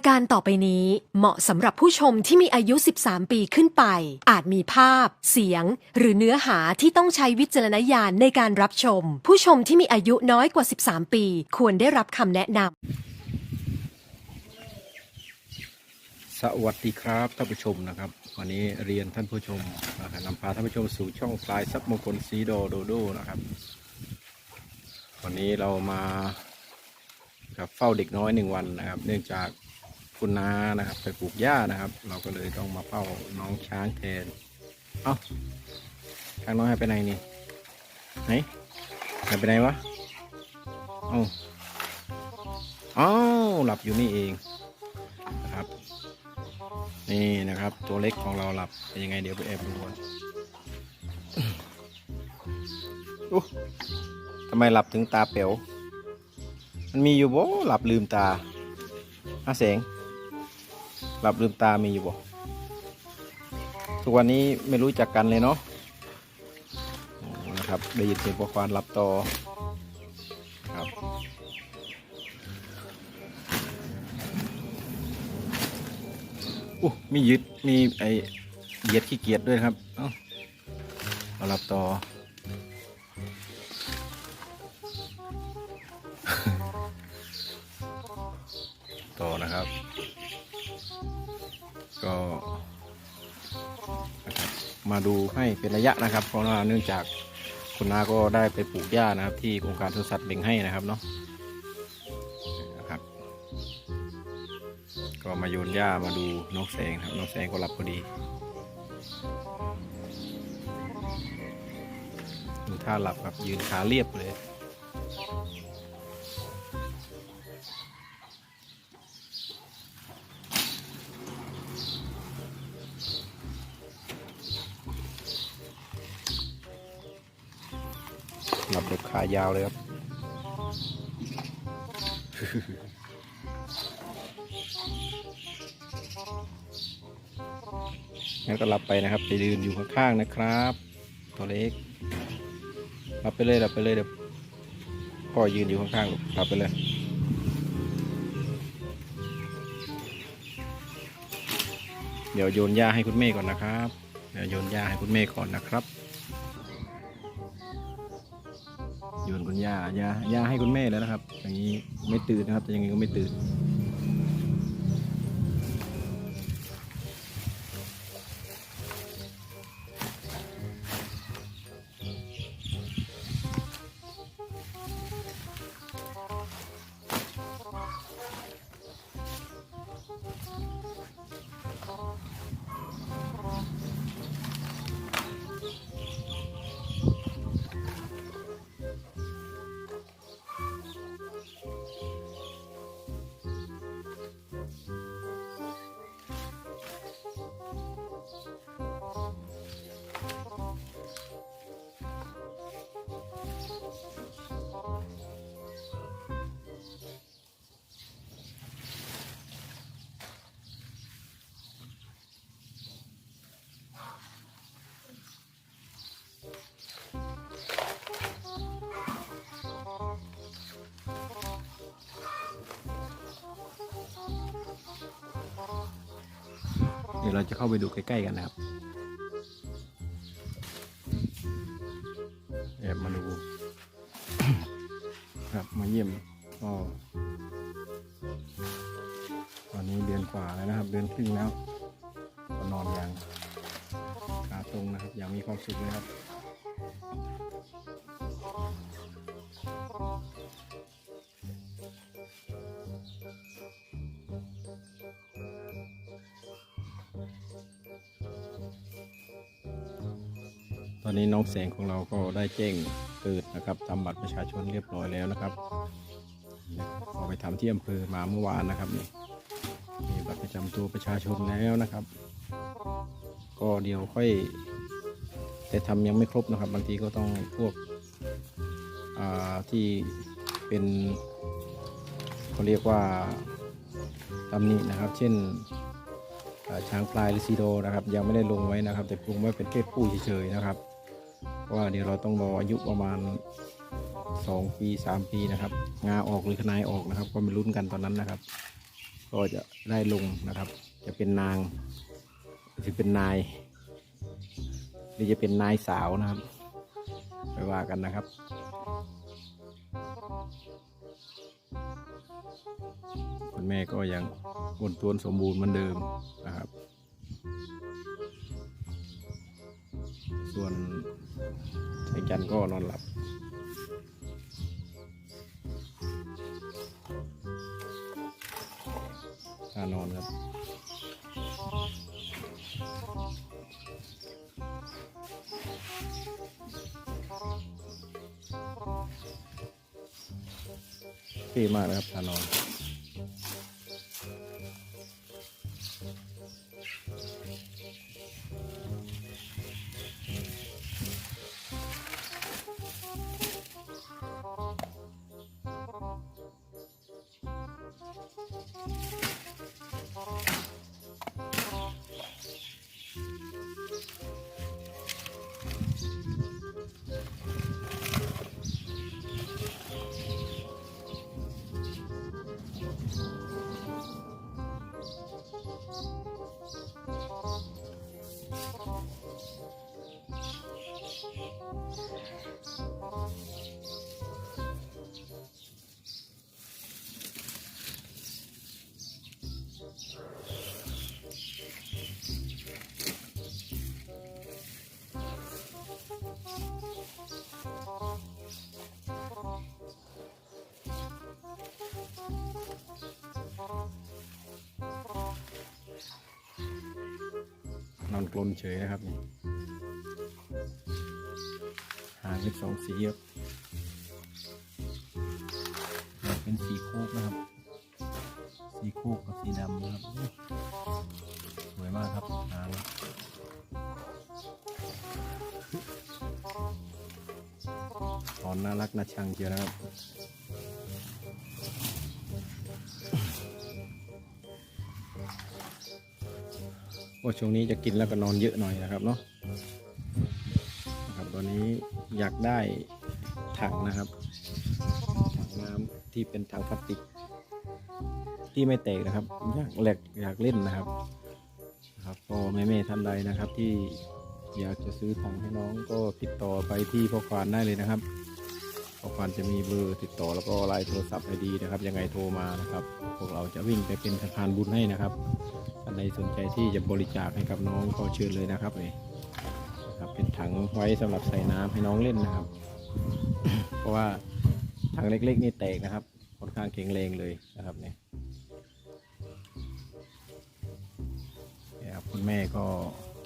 ายการต่อไปนี้เหมาะสำหรับผู้ชมที่มีอายุ 13 ปีขึ้นไป อาจมีภาพ เสียง หรือเนื้อหาที่ต้องใช้วิจารณญาณในการรับชม ผู้ชมที่มีอายุน้อยกว่า 13 ปี ควรได้รับคำแนะนำ สวัสดีครับท่านผู้ชมนะครับ วันนี้เรียนท่านผู้ชมนำพาท่านผู้ชมสู่ช่องปลายซับมงคลสีโดโดโดนะครับ วันนี้เรามาครับเฝ้าเด็กน้อยหนึ่งวันนะครับ เนื่องจาก คุณน้านะครับ ไปปลูกหญ้านะครับ เราก็เลยต้องมาเฝ้าน้องช้างแทน เอ้าช้างน้อยหายไปไหนนี่ไหนหายไปไหนวะเอ้าเอ้าหลับอยู่นี่เองนะครับ นี่นะครับ ตัวเล็กของเราหลับเป็นยังไงเดี๋ยวไปแอบดูก่อนทำไมหลับถึงตาเป๋วมันมีอยู่บ่หลับลืมตาอาแสง หลับลืมตามีอยู่บ่ทุกวันนี้ไม่รู้จักกันเลยเนาะนะครับได้ยินเสียงปลาควานหลับต่อครับอู้มียึดมีไอเหยียดขี้เกียจด้วยครับเอาเรารับต่อ มาดูให้เป็นระยะนะครับ เพราะว่าเนื่องจากคุณนาก็ได้ไปปลูกหญ้านะครับ ที่โครงการสวนสัตว์เบ่งให้นะครับเนาะนะครับ ก็มาโยนหญ้ามาดูนกแสงครับนกแสงก็หลับพอดีดูท่าหลับครับยืนขาเรียบเลย หลับแบบขายาวเลยครับ งั้นก็หลับไปนะครับจะยืนอยู่ข้างๆนะครับ ตัวเล็กหลับไปเลยหลับไปเลยเดี๋ยวพ่อยืนอยู่ข้างๆลูกหลับไปเลยเดี๋ยวโยนหญ้าให้คุณแม่ก่อนนะครับ เดี๋ยวโยนหญ้าให้คุณแม่ก่อนนะครับ คุณย่าย่าย่าให้คุณแม่แล้วนะครับ อย่างนี้ไม่ตื่นนะครับแต่ยังไงก็ไม่ตื่น เดี๋ยวเราจะเข้าไปดูใกล้ๆกันนะครับแอบมาดูครับมาเยี่ยมก็ตอนนี้เดือนกว่าแล้วนะครับ เดือนครึ่งแล้วก็นอนอย่างขาตรงนะครับอย่างมีความสุขเลยครับ อนนี้น้องแสงของเราก็ได้แจ้งเกิดนะครับทำบัตรประชาชนเรียบร้อยแล้วนะครับเอไปทำที่อำเภอมาเมื่อวานนะครับนี่มีบัตรประจำตัวประชาชนแล้วนะครับ ก็เดี๋ยวค่อย แต่ทำยังไม่ครบนะครับ บางทีก็ต้องพวกที่เป็นเขาเรียกว่าตำหนินะครับ เช่นช้างพลายหรือซีโดนะครับ ยังไม่ได้ลงไว้นะครับ แต่ปรุงไว้เป็นเพศผู้เฉยๆนะครับ ว่าเดี๋ยวเราต้องรออายุประมาณ 2 ปี 3 ปีนะครับ งาออกหรือขนายออกนะครับ ก็มาลุ้นกันตอนนั้นนะครับ ก็จะได้ลงนะครับ จะเป็นนางหรือเป็นนาย หรือจะเป็นนายสาวนะครับไปว่ากันนะครับคุณแม่ก็ยังอ้วนท้วนสมบูรณ์เหมือนเดิมนะครับ ส่วนไอ้จันก็นอนหลับท่านอนครับเท่มากนะครับท่านอน อนกลนเฉยนะครับนี่หางเป็นสองสีครับเป็นสีโคกนะครับ สีโคกกับสีดำนะครับ สวยมากครับหางตอนน่ารักน่าชังเชียวนะครับ ว่าช่วงนี้จะกินแล้วก็นอนเยอะหน่อยนะครับเนาะนะครับตอนนี้อยากได้ถังนะครับถังน้ำที่เป็นถังพลาสติก ที่ไม่แตกนะครับ อยากแหลกอยากเล่นนะครับนะครับก็แม่ๆท่านใดนะครับที่อยากจะซื้อถังให้น้องก็ติดต่อไปที่พ่อควานได้เลยนะครับ พ่อควานจะมีเบอร์ติดต่อแล้วก็ไลน์โทรศัพท์ให้ดีนะครับ ยังไงโทรมานะครับ พวกเราจะวิ่งไปเป็นสะพานบุญให้นะครับท่านใดสนใจที่จะบริจาคให้กับน้องก็เชิญเลยนะครับเลยนะครับเป็นถังไว้สำหรับใส่น้ำให้น้องเล่นนะครับ เพราะว่าถังเล็กๆนี่แตกนะครับค่อนข้างแข็งแรงเลยนะครับเนี่ยคุณแม่ก็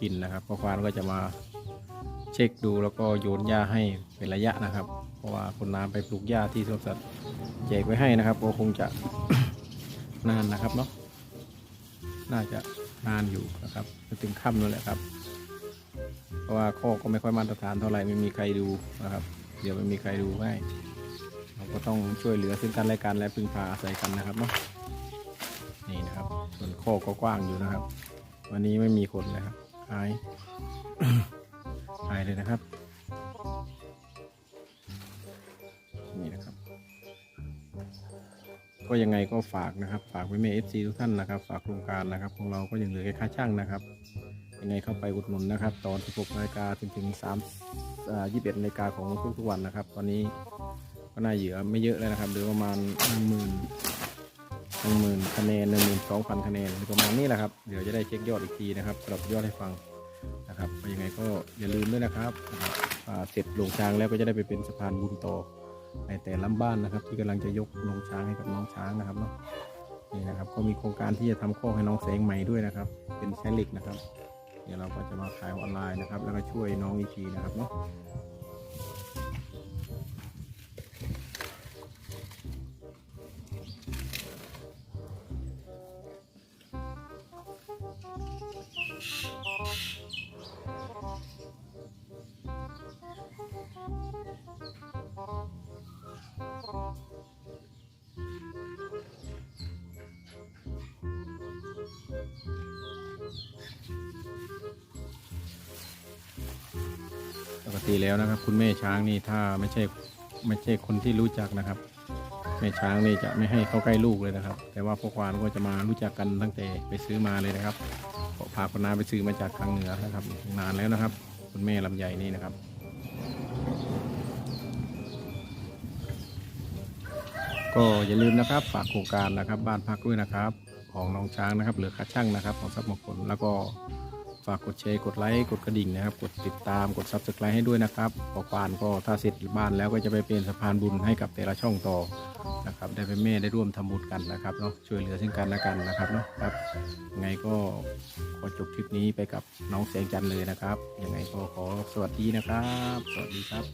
กินนะครับพ่อควานก็จะมา เช็คดูแล้วก็โยนหญ้าให้เป็นระยะนะครับ เพราะว่าคนน้ำไปปลูกหญ้าที่สวนสัตว์แจกไว้ให้นะครับก็คงจะนานนะครับเนาะน่าจะนานอยู่นะครับจนถึงค่ำนั่นแหละครับ เพราะว่าข้อก็ไม่ค่อยมาตรฐานเท่าไหร่ไม่มีใครดูนะครับ เดี๋ยวไม่มีใครดูให้เราก็ต้องช่วยเหลือซึ่งกันและกันและพึ่งพาอาศัยกันนะครับเนาะนี่นะครับ ส่วนข้อก็กว้างอยู่นะครับ วันนี้ไม่มีคนเลยครับหาย หายเลยนะครับ นี่นะครับ ก็ยังไงก็ฝากนะครับ ฝากไว้เมเอฟซีทุกท่านนะครับ ฝากโครงการนะครับ ของเราก็ยังเหลือแค่ค่าช่างนะครับ ยังไงเข้าไปอุดหนุนนะครับ ตอน 16นาฬิกาถึงถึง3อ่า21นาฬิกาของทุกๆวันนะครับ ตอนนี้ก็น่าเหลือไม่เยอะเลยนะครับเหลือประมาณ1 0,000 1 0,000คะแนน12,000คะแนนประมาณนี้แหละครับ เดี๋ยวจะได้เช็คยอดอีกทีนะครับสำหรับยอดให้ฟัง นะครับก็ยังไงก็อย่าลืมด้วยนะครับเสร็จลงช้างแล้วก็จะได้ไปเป็นสะพานบุญต่อในแต่ละบ้านนะครับ ที่กำลังจะยกลงช้างให้กับน้องช้างนะครับเนาะนี่นะครับ ก็มีโครงการที่จะทำข้อให้น้องแสงใหม่ด้วยนะครับ เป็นแชลิกนะครับ เดี๋ยวเราก็จะมาขายออนไลน์นะครับ แล้วก็ช่วยน้องอีกทีนะครับเนาะ กติแล้วนะครับ คุณแม่ช้างนี่ถ้าไม่ใช่ไม่ใช่คนที่รู้จักนะครับจะม่ช้างนี่จะไม่ให้เข้าใกล้ลูกเลยนะครับ แต่ว่าพ่อควานก็จะมารู้จักกันตั้งแต่ไปซื้อมาเลยนะครับก็พาคนน้าไปซื้อมาจากทางเหนือนะครับ นานแล้วนะครับ คุณแม่ลำไยนี่นะครับก็อย่าลืมนะครับฝากโครงการนะครับบ้านพักด้วยนะครับ ของน้องช้างนะครับ เหลือค่าช่างนะครับ ของทรัพย์มงคลแล้วก็ ฝากกดแชร์กดไลค์กดกระดิ่งนะครับ กดติดตามกดซับสไครต์ให้ด้วยนะครับพอปานก็ถ้าเสร็จบ้านแล้วก็จะไปเป็นสะพานบุญให้กับแต่ละช่องต่อนะครับ ได้เป็นแม่ได้ร่วมทำบุญกันนะครับเนาะช่วยเหลือซึ่งกันและกันนะครับเนาะครับยังไงก็ขอจบคลิปนี้ไปกับน้องแสงจันทร์เลยนะครับยังไงก็ขอสวัสดีนะครับ สวัสดีครับ